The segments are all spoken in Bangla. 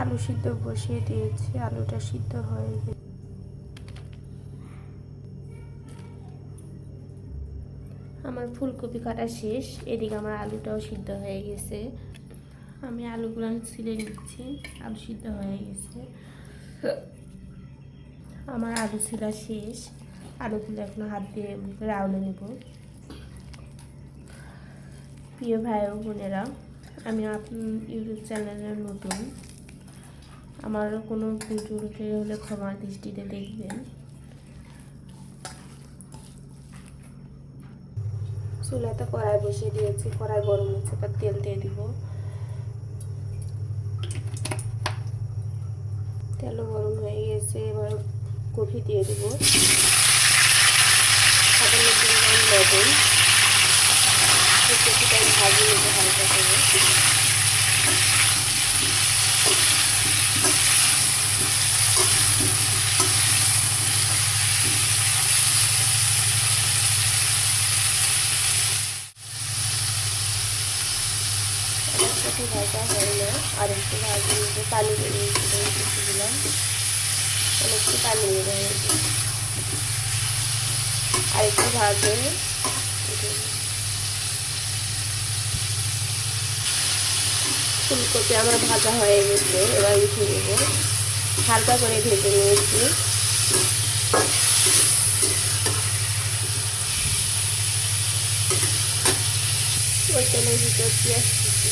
আলু সিদ্ধ বসিয়ে দিয়েছি, আলুটা সিদ্ধ হয়ে গেছে। আমার ফুলকপি কাটা শেষ, এদিকে আমার আলুটাও সিদ্ধ হয়ে গেছে। আমি আলুগুলো ছিলে নিচ্ছি, আলু সিদ্ধ হয়ে গেছে। আমার আলু ছিলা শেষ আলুগুলো এখন হাত দিয়ে রাউলে নেব। প্রিয় ভাই ও বোনেরা, আমি আপনার ইউটিউব চ্যানেলে নতুন। আমার কোনো টুলটে হলে ক্ষমা দৃষ্টিতে দেখবেন। চুলাতে কড়াই বসিয়ে দিয়েছি, কড়াই গরম হচ্ছে, এবার তেল দিয়ে দিব। তেলও গরম হয়ে গেছে, এবার কফি দিয়ে দিব। লবণ। কফিটা ভাজিয়ে নেব হালকা করে। সাথে ভাজা হয় না আর একটু ভাজি নেব পানি দিয়ে দিলাম অনেকটা পানি নেব আর একটু ভাজে। ফুলকপি আমার ভাজা হয়ে গেছে, এবার উঠে দেব। হালকা করে ভেজে নিয়েছি। ওই তেলের ভিতর পেঁয়াজ কুচি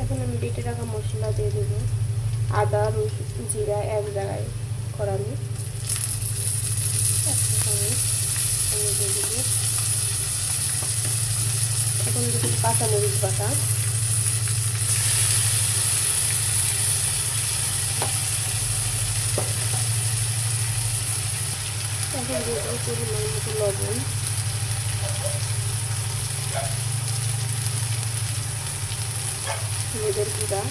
এখন আমি বেটে রাখা মশলা দিয়ে দেবো। আদা, রসুন, জিরা, এক জায়গায় করানো একটা চামচ আমি দিয়ে দেবো এখন দেবো কাঁচামরিচ বাটা। এখন দিয়ে দেবো পরিমাণ মতো লবণ। হলুদের গুঁড়া।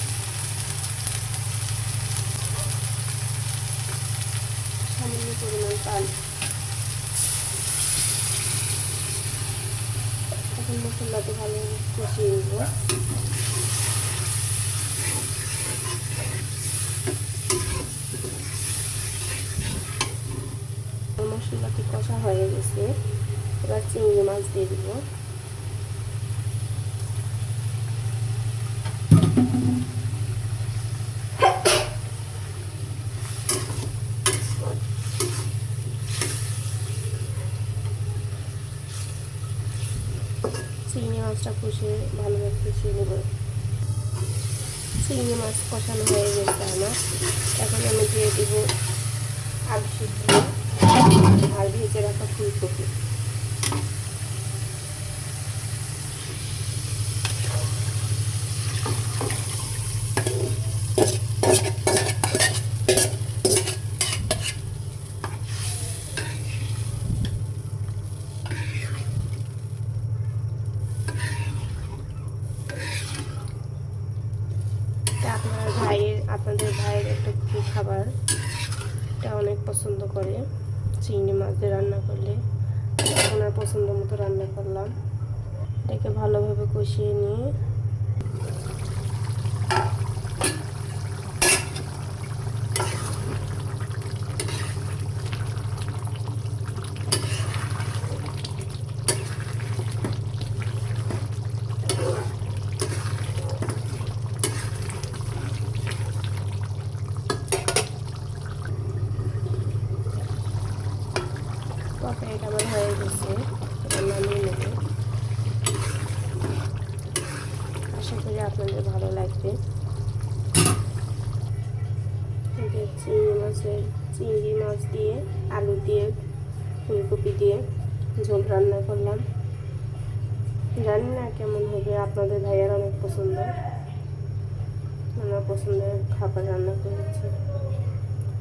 সামান্য পরিমাণ পানি। মশলাটা ভালো কষিয়ে নেব। মশলাটি কষা হয়ে গেছে। এবার চিংড়ি মাছ দিয়ে দিব। চিংড়ি মাছটা কষিয়ে ভালোভাবে কষিয়ে নেব। চিংড়ি মাছ কষানো হয়ে গেছে আমার। এখন আমি দিয়ে দেবো আলু সিদ্ধ আর ভেজে রাখা ফুলকপি এটা আপনার ভাইয়ের আপনাদের ভাইয়ের একটা খাবার। এটা অনেক পছন্দ করে। চিংড়ি মাছ দিয়ে রান্না করলে। ওনার পছন্দ মতো রান্না করলাম। এটাকে ভালোভাবে কষিয়ে নিয়ে তরকারিটা আমার হয়ে গেছে এটা নামিয়ে নেব আশা করি আপনাদের ভালো লাগবে চিংড়ি মাছের চিংড়ি মাছ দিয়ে, আলু দিয়ে, ফুলকপি দিয়ে ঝোল রান্না করলাম। জানি না কেমন হবে, আপনাদের ভাইয়ার অনেক পছন্দ। আমার পছন্দের খাবার রান্না করেছি।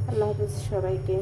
আল্লাহ হাফিজ সবাইকে।